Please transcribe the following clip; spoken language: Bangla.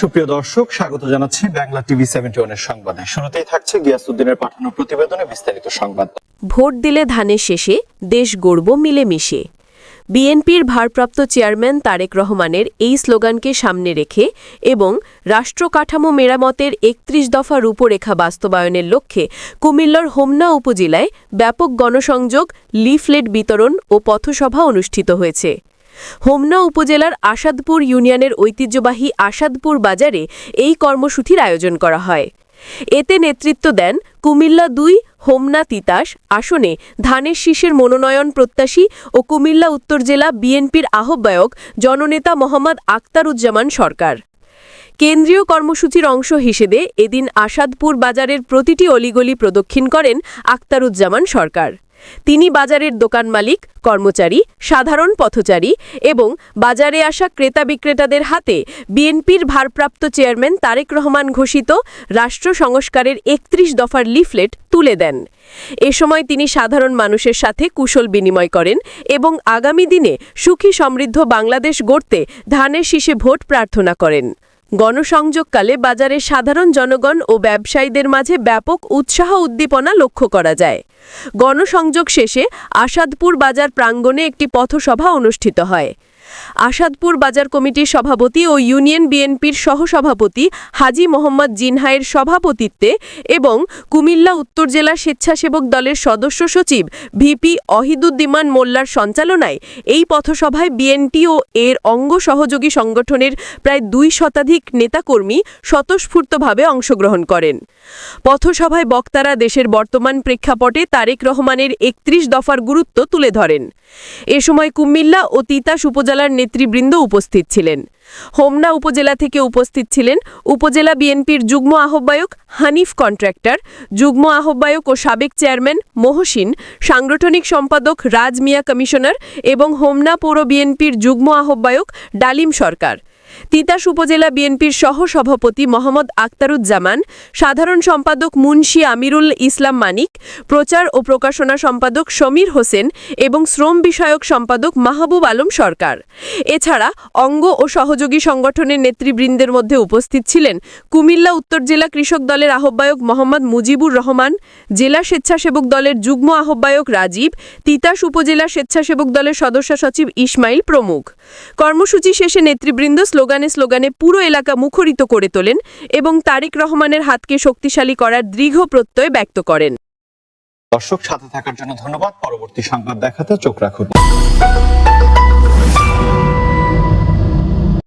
সুপ্রিয় দর্শক, স্বাগত জানাচ্ছি বাংলা টিভি সেভেন্টি ওয়ানের সংবাদে। শুরুতেই থাকছে গিয়াসুদ্দিনের পাঠানো প্রতিবেদনে বিস্তারিত সংবাদ। ভোট দিলে ধানের শেষে, দেশ গড়ব মিলেমিশে। বিএনপির ভারপ্রাপ্ত চেয়ারম্যান তারেক রহমানের এই স্লোগানকে সামনে রেখে এবং রাষ্ট্র কাঠামো মেরামতের একত্রিশ দফা রূপরেখা বাস্তবায়নের লক্ষ্যে কুমিল্লার হোমনা উপজেলায় ব্যাপক গণসংযোগ, লিফলেট বিতরণ ও পথসভা অনুষ্ঠিত হয়েছে। হোমনা উপজেলার আসাদপুর ইউনিয়নের ঐতিহ্যবাহী আসাদপুর বাজারে এই কর্মসূচির আয়োজন করা হয়। এতে নেতৃত্ব দেন কুমিল্লা দুই, হোমনা তিতাস আসনে ধানের শীষের মনোনয়ন প্রত্যাশী ও কুমিল্লা উত্তর জেলা বিএনপির আহ্বায়ক জননেতা মোহাম্মদ আক্তারুজ্জামান সরকার। কেন্দ্রীয় কর্মসূচির অংশ হিসেবে এদিন আসাদপুর বাজারের প্রতিটি অলিগলি প্রদক্ষিণ করেন আক্তারুজ্জামান সরকার। তিনি বাজারের দোকান মালিক, কর্মচারী, সাধারণ পথচারী এবং বাজারে আসা ক্রেতা বিক্রেতাদের হাতে বিএনপির ভারপ্রাপ্ত চেয়ারম্যান তারেক রহমান ঘোষিত রাষ্ট্র সংস্কারের একত্রিশ দফার লিফলেট তুলে দেন। এ সময় তিনি সাধারণ মানুষের সাথে কুশল বিনিময় করেন এবং আগামী দিনে সুখী সমৃদ্ধ বাংলাদেশ গড়তে ধানের শীষে ভোট প্রার্থনা করেন। গণসংযোগকালে বাজারে সাধারণ জনগণ ও ব্যবসায়ীদের মাঝে ব্যাপক উৎসাহ উদ্দীপনা লক্ষ্য করা যায়। গণসংযোগ শেষে আসাদপুর বাজার প্রাঙ্গণে একটি পথসভা অনুষ্ঠিত হয়। আসাদপুর বাজার কমিটির সভাপতি ও ইউনিয়ন বিএনপির সহসভাপতি হাজি মোহাম্মদ জিনহায়ের সভাপতিত্বে এবং কুমিল্লা উত্তর জেলা স্বেচ্ছাসেবক দলের সদস্য সচিব ভিপি অহিদুদ্দিমান মোল্লার সঞ্চালনায় এই পথসভায় বিএনটি ও এর অঙ্গ সহযোগী সংগঠনের প্রায় দুই শতাধিক নেতাকর্মী স্বতঃস্ফূর্তভাবে অংশগ্রহণ করেন। পথসভায় বক্তারা দেশের বর্তমান প্রেক্ষাপটে তারেক রহমানের একত্রিশ দফার গুরুত্ব তুলে ধরেন। এ সময় কুমিল্লা ও তিতাস উপজেলার নেতৃবৃন্দ উপস্থিত ছিলেন। হোমনা উপজেলা থেকে উপস্থিত ছিলেন উপজেলা বিএনপির যুগ্ম আহ্বায়ক হানিফ কন্ট্রাক্টর, যুগ্ম আহ্বায়ক ও সাবেক চেয়ারম্যান মহসিন, সাংগঠনিক সম্পাদক রাজ মিয়া কমিশনার এবং হোমনা পৌর বিএনপির যুগ্ম আহ্বায়ক ডালিম সরকার। তিতাস উপজেলা বিএনপির সহ সভাপতি মোহাম্মদ আক্তারুজ্জামান সাধারণ সম্পাদক মুন্সি আমিরুল ইসলাম মানিক, প্রচার ও প্রকাশনা সম্পাদক সমীর হোসেন এবং শ্রম বিষয়ক সম্পাদক মাহবুব আলম সরকার। এছাড়া অঙ্গ ও সহযোগী সংগঠনের নেতৃবৃন্দের মধ্যে উপস্থিত ছিলেন কুমিল্লা উত্তর জেলা কৃষক দলের আহ্বায়ক মোহাম্মদ মুজিবুর রহমান, জেলা স্বেচ্ছাসেবক দলের যুগ্ম আহ্বায়ক রাজীব, তিতাস উপজেলা স্বেচ্ছাসেবক দলের সদস্য সচিব ইসমাইল প্রমুখ। কর্মসূচি শেষে নেতৃবৃন্দ স্লোগানে স্লোগানে পুরো এলাকা মুখরিত করে তোলেন এবং তারেক রহমানের হাতকে শক্তিশালী করার দৃঢ় প্রত্যয় ব্যক্ত করেন। দর্শক, সাথে থাকার জন্য ধন্যবাদ। পরবর্তী সংবাদ দেখাতে চোখ রাখুন।